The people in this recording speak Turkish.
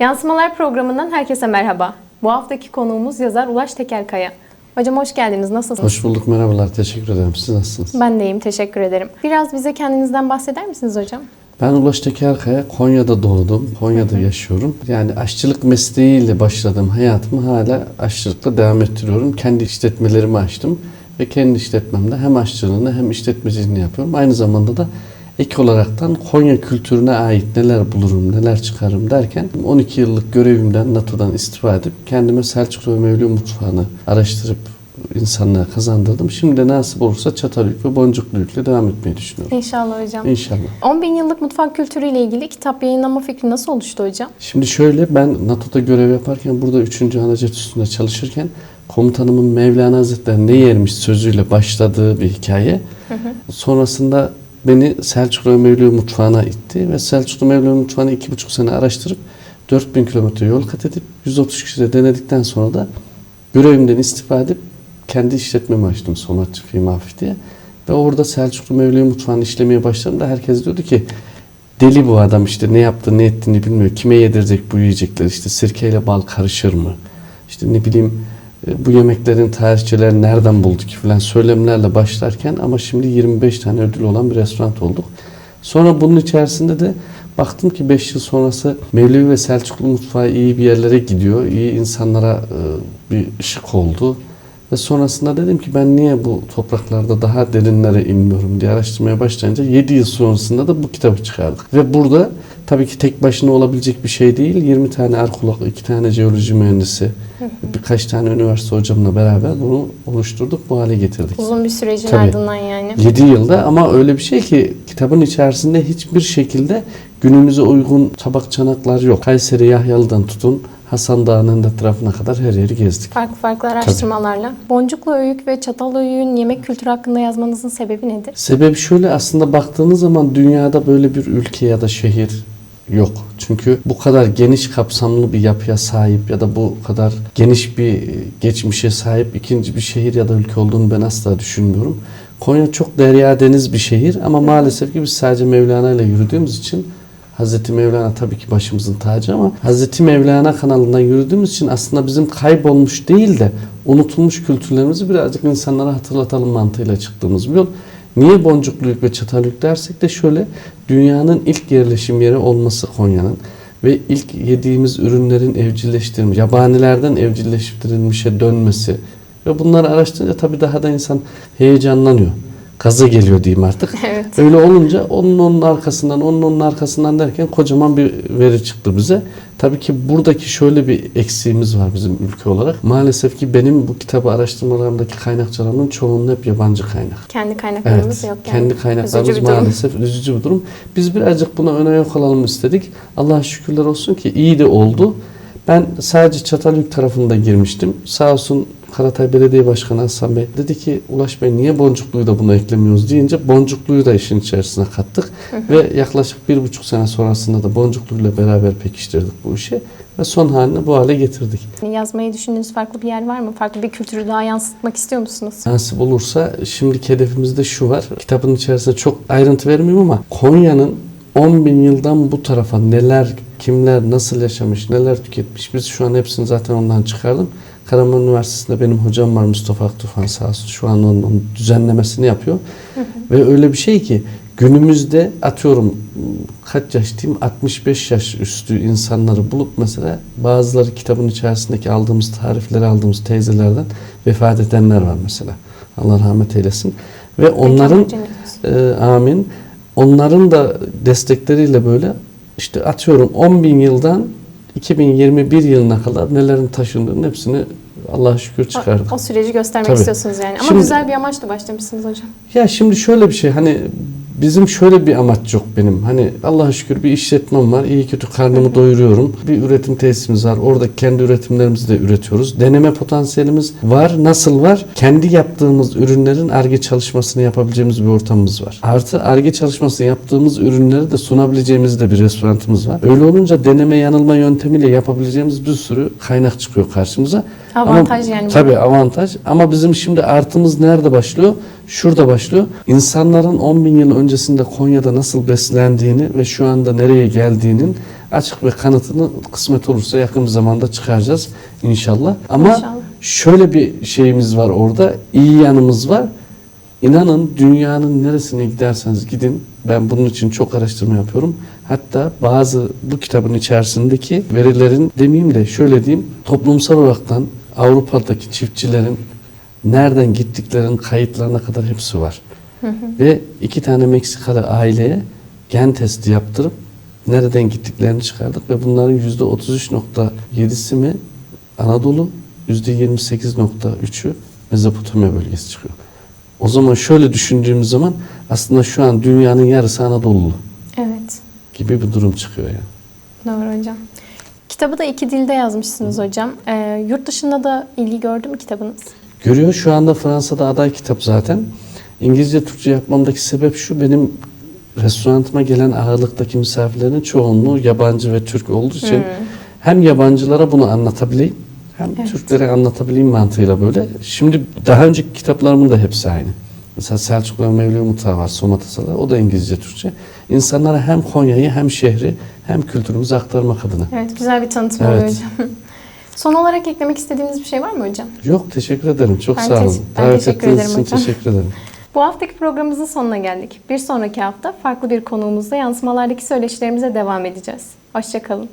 Yansımalar programından herkese merhaba. Bu haftaki konuğumuz yazar Ulaş Tekerkaya. Hocam hoş geldiniz. Nasılsınız? Hoş bulduk, merhabalar. Teşekkür ederim. Siz nasılsınız? Ben de iyiyim. Teşekkür ederim. Biraz bize kendinizden bahseder misiniz hocam? Ben Ulaş Tekerkaya, Konya'da doğdum. Konya'da yaşıyorum. Yani aşçılık mesleğiyle başladığım hayatımı hala aşçılıkla devam ettiriyorum. Kendi işletmelerimi açtım. Ve kendi işletmemde hem aşçılığını hem işletmeciliğini yapıyorum. Aynı zamanda da ek olaraktan Konya kültürüne ait neler bulurum, neler çıkarım derken 12 yıllık görevimden, NATO'dan istifa edip kendime Selçuklu ve Mevlüt mutfağını araştırıp insanlığa kazandırdım. Şimdi de nasip olursa Çatalhöyük ve Boncukluyuk'la devam etmeyi düşünüyorum. İnşallah hocam. İnşallah. 10 bin yıllık mutfak kültürüyle ilgili kitap yayınlama fikri nasıl oluştu hocam? Şimdi şöyle ben NATO'da görev yaparken burada 3. Anacet üstünde çalışırken komutanımın Mevlana Hazretleri ne yermiş sözüyle başladığı bir hikaye. Sonrasında beni Selçuklu Mevlüt mutfağına itti ve Selçuklu Mevlüt mutfağını iki buçuk sene araştırıp 4000 kilometre yol kat edip 130 kişide denedikten sonra da görevimden istifa edip kendi işletmemi açtım Sonatçı Fimafi diye. Ve orada Selçuklu Mevlüt mutfağını işlemeye başladığımda herkes diyordu ki deli bu adam işte ne yaptı ne ettiğini bilmiyor. Kime yedirecek bu yiyecekler işte sirkeyle bal karışır mı? İşte ne bileyim bu yemeklerin tarihçileri nereden buldu ki falan söylemlerle başlarken ama şimdi 25 tane ödül olan bir restoran olduk. Sonra bunun içerisinde de baktım ki 5 yıl sonrası Mevlevi ve Selçuklu mutfağı iyi bir yerlere gidiyor. iyi insanlara e, bir ışık oldu. Ve sonrasında dedim ki ben niye bu topraklarda daha derinlere inmiyorum diye araştırmaya başlayınca 7 yıl sonrasında da bu kitabı çıkardık. Ve burada tabii ki tek başına olabilecek bir şey değil. 20 tane arkeolog, 2 tane jeoloji mühendisi, birkaç tane üniversite hocamla beraber bunu oluşturduk, bu hale getirdik. Uzun bir sürecin Tabii. ardından yani. 7 yılda ama öyle bir şey ki kitabın içerisinde hiçbir şekilde günümüze uygun tabak çanaklar yok. Kayseri Yahyalı'dan tutun Hasan Dağı'nın etrafına kadar her yeri gezdik. Farklı farklı araştırmalarla. Boncuklu öğük ve çatal öğüğün yemek kültürü hakkında yazmanızın sebebi nedir? Sebebi şöyle aslında baktığınız zaman dünyada böyle bir ülke ya da şehir yok. Çünkü bu kadar geniş kapsamlı bir yapıya sahip ya da bu kadar geniş bir geçmişe sahip ikinci bir şehir ya da ülke olduğunu ben asla düşünmüyorum. Konya çok derya deniz bir şehir ama maalesef ki biz sadece Mevlana ile yürüdüğümüz için Hazreti Mevlana tabii ki başımızın tacı ama Hazreti Mevlana kanalından yürüdüğümüz için aslında bizim kaybolmuş değil de unutulmuş kültürlerimizi birazcık insanlara hatırlatalım mantığıyla çıktığımız bir yol. Niye Boncukluyuk ve Çatalhöyük dersek de şöyle dünyanın ilk yerleşim yeri olması Konya'nın ve ilk yediğimiz ürünlerin evcilleştirilmiş, yabanilerden evcilleştirilmişe dönmesi ve bunları araştırınca tabii daha da insan heyecanlanıyor. Gaza geliyor diyeyim artık. Evet. Öyle olunca onun onun arkasından, onun onun arkasından derken kocaman bir veri çıktı bize. Tabii ki buradaki şöyle bir eksiğimiz var bizim ülke olarak. Maalesef ki benim bu kitabı araştırmalarımdaki kaynakçalarımın çoğunun hep yabancı kaynak. Kendi kaynaklarımız Evet, yok yani. kendi kaynaklarımız Üzücü maalesef üzücü bir durum. Biz birazcık buna ön ayak olalım istedik. Allah'a şükürler olsun ki iyi de oldu. Ben sadece Çatalhöyük tarafında girmiştim. Sağ olsun Karatay Belediye Başkanı Hasan Bey dedi ki Ulaş Bey niye Boncuklu'yu da buna eklemiyoruz deyince Boncuklu'yu da işin içerisine kattık. Ve yaklaşık bir buçuk sene sonrasında da Boncuklu'yla beraber pekiştirdik bu işi. Ve son haline bu hale getirdik. Yazmayı düşündüğünüz farklı bir yer var mı? Farklı bir kültürü daha yansıtmak istiyor musunuz? Nasip olursa şimdiki hedefimizde şu var. Kitabın içerisinde çok ayrıntı vermiyorum ama Konya'nın 10 bin yıldan bu tarafa neler, kimler, nasıl yaşamış, neler tüketmiş. Biz şu an hepsini zaten ondan çıkardım. Karaman Üniversitesi'nde benim hocam var Mustafa Aktufan sağ olsun. Şu an onun, düzenlemesini yapıyor. Ve öyle bir şey ki günümüzde atıyorum kaç yaş diyeyim 65 yaş üstü insanları bulup mesela bazıları kitabın içerisindeki aldığımız tarifleri aldığımız teyzelerden vefat edenler var mesela. Allah rahmet eylesin. Ve onların e, amin. Onların da destekleriyle böyle işte atıyorum 10 bin yıldan 2021 yılına kadar nelerin taşındığının hepsini Allah'a şükür çıkardık. O, o süreci göstermek Tabii. istiyorsunuz yani. Ama Şimdi- güzel bir amaçla başlamışsınız hocam. Ya şimdi şöyle bir şey hani bizim şöyle bir amaç yok benim. Hani Allah'a şükür bir işletmem var. İyi kötü karnımı doyuruyorum. Bir üretim tesisimiz var. Orada kendi üretimlerimizi de üretiyoruz. Deneme potansiyelimiz var. Nasıl var? Kendi yaptığımız ürünlerin ARGE çalışmasını yapabileceğimiz bir ortamımız var. Artı ARGE çalışmasını yaptığımız ürünleri de sunabileceğimiz de bir restoranımız var. Öyle olunca deneme yanılma yöntemiyle yapabileceğimiz bir sürü kaynak çıkıyor karşımıza. Avantaj Ama- yani. Tabii avantaj. Ama bizim şimdi artımız nerede başlıyor? Şurada başlıyor. İnsanların 10 bin yıl öncesinde Konya'da nasıl beslendiğini ve şu anda nereye geldiğinin açık ve kanıtını kısmet olursa yakın bir zamanda çıkaracağız inşallah. Ama İnşallah. şöyle bir şeyimiz var orada, iyi yanımız var. İnanın dünyanın neresine giderseniz gidin, ben bunun için çok araştırma yapıyorum. Hatta bazı bu kitabın içerisindeki verilerin demeyeyim de şöyle diyeyim, toplumsal olaraktan Avrupa'daki çiftçilerin nereden gittiklerinin kayıtlarına kadar hepsi var. Ve iki tane Meksikalı aileye gen testi yaptırıp nereden gittiklerini çıkardık ve bunların yüzde 33.7'si mi Anadolu, yüzde 28.3'ü Mezopotamya bölgesi çıkıyor. O zaman şöyle düşündüğümüz zaman aslında şu an dünyanın yarısı Anadolu Evet. gibi bir durum çıkıyor yani. Doğru hocam. Kitabı da iki dilde yazmışsınız hocam. Ee, yurt dışında da ilgi gördü mü kitabınız? Görüyor şu anda Fransa'da aday kitap zaten. İngilizce Türkçe yapmamdaki sebep şu benim restorantıma gelen ağırlıktaki misafirlerin çoğunluğu yabancı ve Türk olduğu için hem yabancılara bunu anlatabileyim hem Evet. Türklere anlatabileyim mantığıyla böyle. Şimdi daha önceki kitaplarımın da hepsi aynı. Mesela Selçuklu ve Mevlevi Mutfağı var, Soma Tasalar. O da İngilizce, Türkçe. İnsanlara hem Konya'yı hem şehri hem kültürümüzü aktarmak adına. Evet, güzel bir tanıtım Evet. oluyor hocam. Son olarak eklemek istediğiniz bir şey var mı hocam? Yok teşekkür ederim. Çok Ben sağ olun. ben Davet teşekkür ederim için hocam. teşekkür ederim. Bu haftaki programımızın sonuna geldik. Bir sonraki hafta farklı bir konuğumuzla yansımalardaki söyleşilerimize devam edeceğiz. Hoşçakalın.